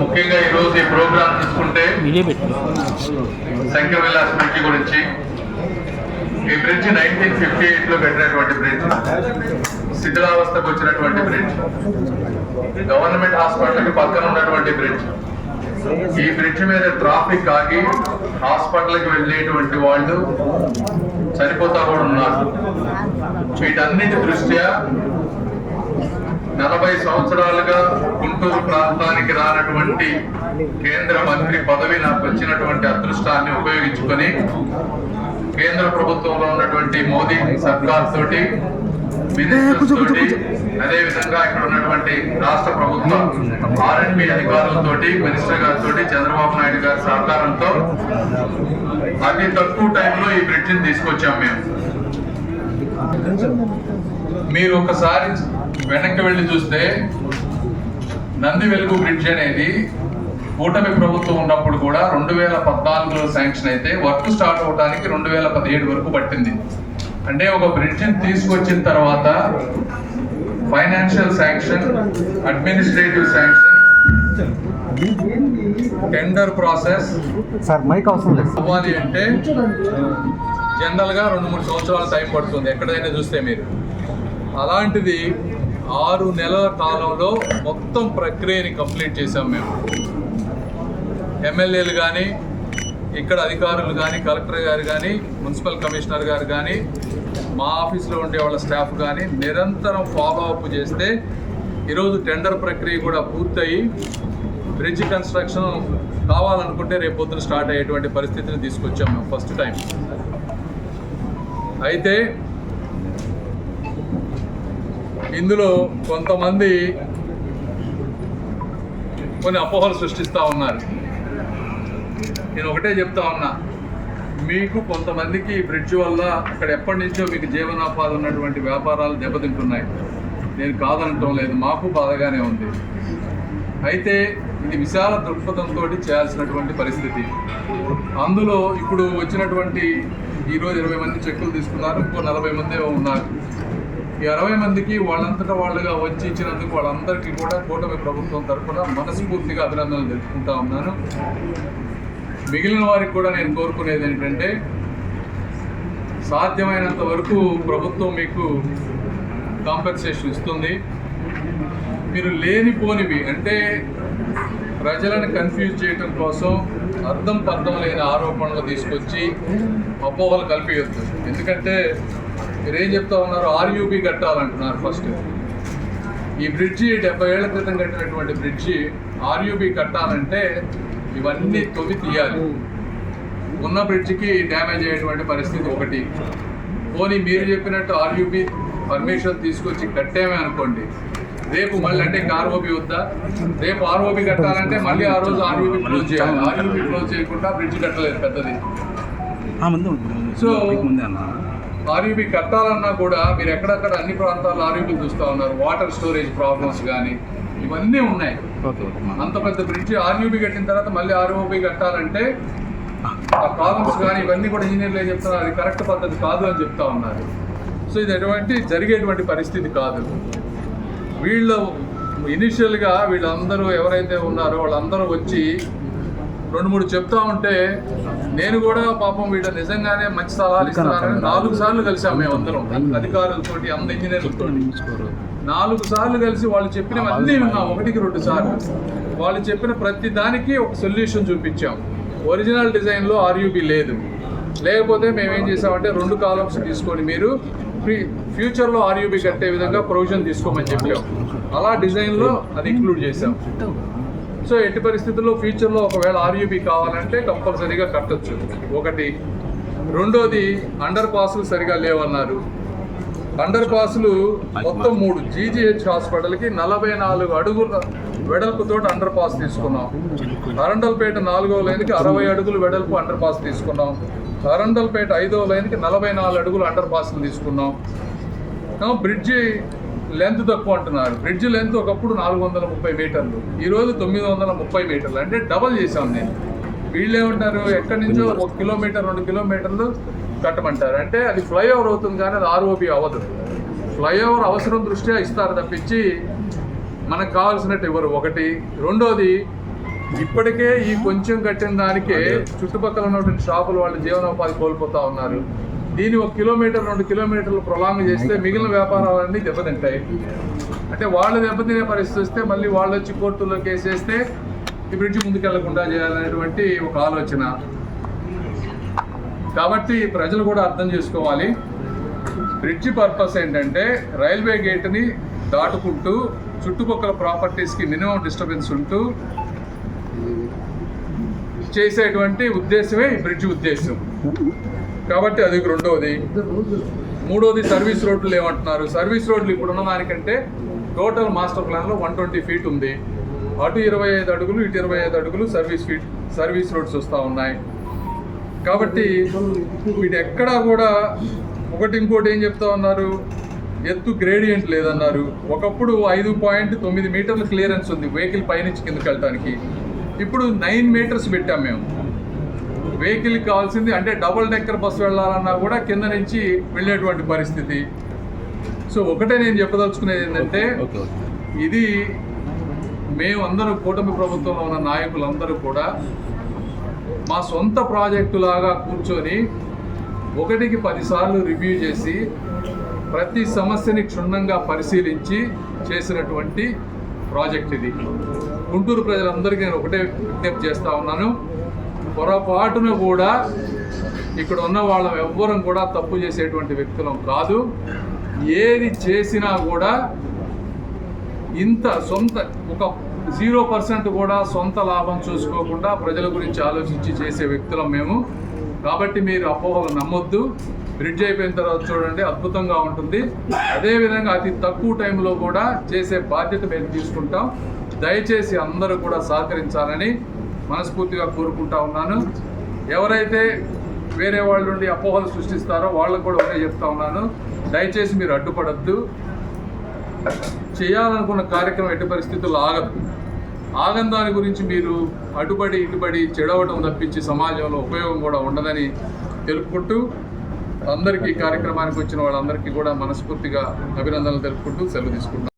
ముఖ్యంగా ఈరోజు ఈ వీడియో పెట్టు శంకర్ విలాస్ బ్రిడ్జ్ గురించి. ఈ బ్రిడ్జ్ నైన్టీన్ ఫిఫ్టీ ఎయిట్లో కట్టినటువంటి బ్రిడ్జ్. శిథిలావస్థకు వచ్చినటువంటి బ్రిడ్జ్. గవర్నమెంట్ హాస్పిటల్కి పక్కన ఉన్నటువంటి బ్రిడ్జ్. ఈ బ్రిడ్జ్ మీద ట్రాఫిక్ ఆగి హాస్పిటల్కి వెళ్ళేటువంటి వాళ్ళు చనిపోతా కూడా ఉన్నారు. వీటన్నిటి దృష్ట్యా నలభై సంవత్సరాలుగా గుంటూరు ప్రాంతానికి రానటువంటి కేంద్ర మంత్రి పదవి నాకు వచ్చినటువంటి అదృష్టాన్ని ఉపయోగించుకొని కేంద్ర ప్రభుత్వంలో ఉన్నటువంటి మోదీ సర్కార్ తోటి మినిస్టర్స్ తోటి అదే విధంగా ఇక్కడ ఉన్నటువంటి రాష్ట్ర ప్రభుత్వం ఆర్ఎండ్బి అధికారులతోటి మినిస్టర్ గారితో చంద్రబాబు నాయుడు గారి సహకారంతో అతి తక్కువ టైంలో ఈ బ్రిడ్జిని తీసుకొచ్చాం మేము. మీరు ఒకసారి వెనక్కి వెళ్ళి చూస్తే నంది వెలుగు బ్రిడ్జ్ అనేది కూటమి ప్రభుత్వం ఉన్నప్పుడు కూడా రెండు వేల పద్నాలుగులో శాంక్షన్ అయితే వర్క్ స్టార్ట్ అవడానికి రెండు వేల పదిహేడు వరకు పట్టింది. అంటే ఒక బ్రిడ్జిని తీసుకొచ్చిన తర్వాత financial sanction administrative sanction tender process. Sir mike అవసరం లేదు. అవ్వాలి అంటే జనరల్గా రెండు మూడు సంవత్సరాల టైం పడుతుంది ఎక్కడైనా చూస్తే మీరు. అలాంటిది ఆరు నెలల కాలంలో మొత్తం ప్రక్రియని కంప్లీట్ చేసాం మేము. ఎమ్మెల్యేలు కానీ ఇక్కడ అధికారులు కానీ కలెక్టర్ గారు కానీ మున్సిపల్ కమిషనర్ గారు కానీ మా ఆఫీస్లో ఉండే వాళ్ళ స్టాఫ్ కానీ నిరంతరం ఫాలో అప్ చేస్తే ఈరోజు టెండర్ ప్రక్రియ కూడా పూర్తయి బ్రిడ్జ్ కన్స్ట్రక్షన్ కావాలనుకుంటే రేపు పొద్దున స్టార్ట్ అయ్యేటువంటి పరిస్థితిని తీసుకొచ్చాం మేము ఫస్ట్ టైం. అయితే ఇందులో కొంతమంది కొన్ని అపోహలు సృష్టిస్తూ ఉన్నారు. నేను ఒకటే చెప్తా ఉన్నా. మీకు కొంతమందికి ఈ బ్రిడ్జ్ వల్ల అక్కడ ఎప్పటి నుంచో మీకు జీవనోపాధి ఉన్నటువంటి వ్యాపారాలు దెబ్బతింటున్నాయి. నేను కాదనటం లేదు మాకు బాధగానే ఉంది. అయితే ఇది విశాల దృక్పథంతో చేయాల్సినటువంటి పరిస్థితి. అందులో ఇప్పుడు వచ్చినటువంటి ఈరోజు ఇరవై మంది చెక్కులు తీసుకున్నారు ఇంకో నలభై మంది ఉన్నారు. ఈ అరవై మందికి వాళ్ళంతటా వాళ్ళుగా వచ్చి ఇచ్చినందుకు వాళ్ళందరికీ కూడా కూటమి ప్రభుత్వం తరఫున మనస్ఫూర్తిగా అభినందనలు తెలుపుకుంటా ఉన్నాను. మిగిలిన వారికి కూడా నేను కోరుకునేది ఏంటంటే సాధ్యమైనంత వరకు ప్రభుత్వం మీకు కాంపెన్సేషన్ ఇస్తుంది. మీరు లేనిపోనివి అంటే ప్రజలను కన్ఫ్యూజ్ చేయటం కోసం అర్థం పర్థం లేని ఆరోపణలు తీసుకొచ్చి అపోహలు కల్పించద్దు ఎందుకంటే మీరేం చెప్తా ఉన్నారు ఆర్యూబీ కట్టాలంటున్నారు ఫస్ట్ ఈ బ్రిడ్జి డెబ్బై ఏళ్ళ క్రితం కట్టినటువంటి బ్రిడ్జి ఆర్యూబీ కట్టాలంటే ఇవన్నీ తొవి తీయాలి. ఉన్న బ్రిడ్జికి డ్యామేజ్ అయ్యేటువంటి పరిస్థితి ఒకటి. పోనీ మీరు చెప్పినట్టు ఆర్యూబీ పర్మిషన్ తీసుకొచ్చి కట్టేమే అనుకోండి. రేపు మళ్ళీ అంటే ఆర్ఓబి వద్దా? రేపు ఆర్ఓబి కట్టాలంటే మళ్ళీ ఆ రోజు ఆర్యూబీ క్లోజ్ చేయాలి. ఆర్యూబీ క్లోజ్ చేయకుండా బ్రిడ్జ్ కట్టలేదు పెద్దది. సో మైక్ ముందే అన్న. ఆర్యూబీ కట్టాలన్నా కూడా మీరు ఎక్కడెక్కడ అన్ని ప్రాంతాల్లో ఆర్యూబీ చూస్తూ ఉన్నారు. వాటర్ స్టోరేజ్ ప్రాబ్లమ్స్ కానీ ఇవన్నీ ఉన్నాయి. అంత పెద్ద బ్రిడ్జ్ ఆర్యూబీ కట్టిన తర్వాత మళ్ళీ ఆర్ఓబీ కట్టాలంటే ఆ కాలమ్స్ కానీ ఇవన్నీ కూడా ఇంజనీర్లు ఏం చెప్తున్నారు? అది కరెక్ట్ పద్ధతి కాదు అని చెప్తా ఉన్నారు. సో ఇది ఎటువంటి జరిగేటువంటి పరిస్థితి కాదు. వీళ్ళు ఇనిషియల్గా వీళ్ళందరూ ఎవరైతే ఉన్నారో వాళ్ళందరూ వచ్చి రెండు మూడు చెప్తా ఉంటే నేను కూడా పాపం వీళ్ళ నిజంగానే మంచి సలహాలు ఇస్తున్నారని నాలుగు సార్లు కలిసాం మేమందరం అధికారులతోటి అంద ఇంజనీర్లతో నాలుగు సార్లు కలిసి వాళ్ళు చెప్పినవన్నీ విన్నాం ఒకటికి రెండు సార్లు. వాళ్ళు చెప్పిన ప్రతి దానికి ఒక సొల్యూషన్ చూపించాం. ఒరిజినల్ డిజైన్లో ఆర్యూబీ లేదు. లేకపోతే మేము ఏం చేసామంటే రెండు కాలమ్స్ తీసుకొని మీరు ఫ్యూచర్లో ఆర్యూబీ కట్టే విధంగా ప్రొవిజన్ తీసుకోమని చెప్పాం. అలా డిజైన్లో అది ఇంక్లూడ్ చేసాం సో ఎట్టి పరిస్థితుల్లో ఫ్యూచర్లో ఒకవేళ ఆర్యూబీ కావాలంటే కంపల్సరీగా కట్టొచ్చు. ఒకటి. రెండోది అండర్ పాస్లు సరిగా లేవన్నారు. అండర్ పాస్లు మొత్తం మూడు. జీజీహెచ్ హాస్పిటల్కి నలభై నాలుగు అడుగుల వెడల్పుతో అండర్ పాస్ తీసుకున్నాం. అరండల్పేట నాలుగో లైన్కి అరవై అడుగులు వెడల్పు అండర్ పాస్ తీసుకున్నాం. అరండల్పేట ఐదో లైన్కి నలభై నాలుగు అడుగులు అండర్ పాస్లు తీసుకున్నాం. బ్రిడ్జి లెంత్ తక్కువ అంటున్నారు బ్రిడ్జ్ లెంత్ ఒకప్పుడు నాలుగు వందల ముప్పై మీటర్లు. ఈరోజు తొమ్మిది వందల ముప్పై మీటర్లు. అంటే డబల్ చేశాం నేను. వీళ్ళు ఏమంటారు? ఎక్కడి నుంచో ఒక కిలోమీటర్ రెండు కిలోమీటర్లు కట్టమంటారు. అంటే అది ఫ్లైఓవర్ అవుతుంది కానీ అది ఆర్ఓబి అవ్వదు. ఫ్లైఓవర్ అవసరం దృష్ట్యా ఇస్తారు తప్పించి మనకు కావాల్సినట్టు ఇవ్వరు. ఒకటి. రెండోది ఇప్పటికే ఈ కొంచెం కట్టిన దానికే చుట్టుపక్కల ఉన్నటువంటి షాపులు వాళ్ళు జీవనోపాధి కోల్పోతా ఉన్నారు. దీన్ని ఒక కిలోమీటర్ రెండు కిలోమీటర్లు ప్రొలాంగ్ చేస్తే మిగిలిన వ్యాపారాలన్నీ దెబ్బతింటాయి. అంటే వాళ్ళు దెబ్బతినే పరిస్థితి వస్తే మళ్ళీ వాళ్ళు వచ్చి కోర్టులో కేసు వేస్తే ఈ బ్రిడ్జ్ ముందుకెళ్ళకుండా చేయాలనేటువంటి ఒక ఆలోచన. కాబట్టి ప్రజలు కూడా అర్థం చేసుకోవాలి. బ్రిడ్జ్ పర్పస్ ఏంటంటే రైల్వే గేట్ని దాటుకుంటూ చుట్టుపక్కల ప్రాపర్టీస్కి మినిమం డిస్టర్బెన్స్ ఉంటూ చేసేటువంటి ఉద్దేశమే ఈ బ్రిడ్జ్ ఉద్దేశం. కాబట్టి అది రెండవది మూడోది సర్వీస్ రోడ్లు ఏమంటున్నారు? సర్వీస్ రోడ్లు ఇప్పుడు ఉన్న దానికంటే టోటల్ మాస్టర్ ప్లాన్లో వన్ ట్వంటీ ఫీట్ ఉంది. అటు ఇరవై ఐదు అడుగులు ఇటు ఇరవై ఐదు అడుగులు సర్వీస్ ఫీట్ సర్వీస్ రోడ్స్ వస్తూ ఉన్నాయి. కాబట్టి వీటి ఎక్కడా కూడా ఒకటి ఇంకోటి ఏం చెప్తా ఉన్నారు? ఎత్తు గ్రేడియంట్ లేదన్నారు. ఒకప్పుడు ఐదు పాయింట్ తొమ్మిది మీటర్ల క్లియరెన్స్ ఉంది వెహికల్ పైనుంచి కిందకి వెళ్ళడానికి ఇప్పుడు నైన్ మీటర్స్ పెట్టాం మేము. వెహికల్ కావాల్సింది అంటే డబుల్ డెక్కర్ బస్సు వెళ్ళాలన్నా కూడా కింద నుంచి వెళ్ళేటువంటి పరిస్థితి. సో ఒకటే నేను చెప్పదలుచుకునేది ఏంటంటే ఇది మేమందరూ కూటమి ప్రభుత్వంలో ఉన్న నాయకులందరూ కూడా మా సొంత ప్రాజెక్టు లాగా కూర్చొని ఒకటికి పదిసార్లు రివ్యూ చేసి ప్రతి సమస్యని క్షుణ్ణంగా పరిశీలించి చేసినటువంటి ప్రాజెక్ట్ ఇది. గుంటూరు ప్రజలందరికీ నేను ఒకటే విజ్ఞప్తి చేస్తా ఉన్నాను. పొరపాటున కూడా ఇక్కడ ఉన్న వాళ్ళం ఎవ్వరం కూడా తప్పు చేసేటువంటి వ్యక్తులం కాదు. ఏది చేసినా కూడా ఇంత సొంత ఒక జీరో పర్సెంట్ కూడా సొంత లాభం చూసుకోకుండా ప్రజల గురించి ఆలోచించి చేసే వ్యక్తులం మేము. కాబట్టి మీరు అపోహలు నమ్మొద్దు. బ్రిడ్జ్ అయిపోయిన తర్వాత చూడండి అద్భుతంగా ఉంటుంది. అదేవిధంగా అతి తక్కువ టైంలో కూడా చేసే బాధ్యత మేము తీసుకుంటాం. దయచేసి అందరూ కూడా సహకరించాలని మనస్ఫూర్తిగా కోరుకుంటా ఉన్నాను. ఎవరైతే వేరే వాళ్ళ నుండి అపోహలు సృష్టిస్తారో వాళ్ళకు కూడా ఒకటే చెప్తా ఉన్నాను. దయచేసి మీరు అడ్డుపడద్దు. చేయాలనుకున్న కార్యక్రమం ఎట్టి పరిస్థితుల్లో ఆగదు. ఆగని దాని గురించి మీరు అడ్డుపడి ఇటుపడి చెడవటం తప్పించి సమాజంలో ఉపయోగం కూడా ఉండదని తెలుపుకుంటూ అందరికీ కార్యక్రమానికి వచ్చిన వాళ్ళందరికీ కూడా మనస్ఫూర్తిగా అభినందనలు తెలుపుకుంటూ సెలవు తీసుకుంటాం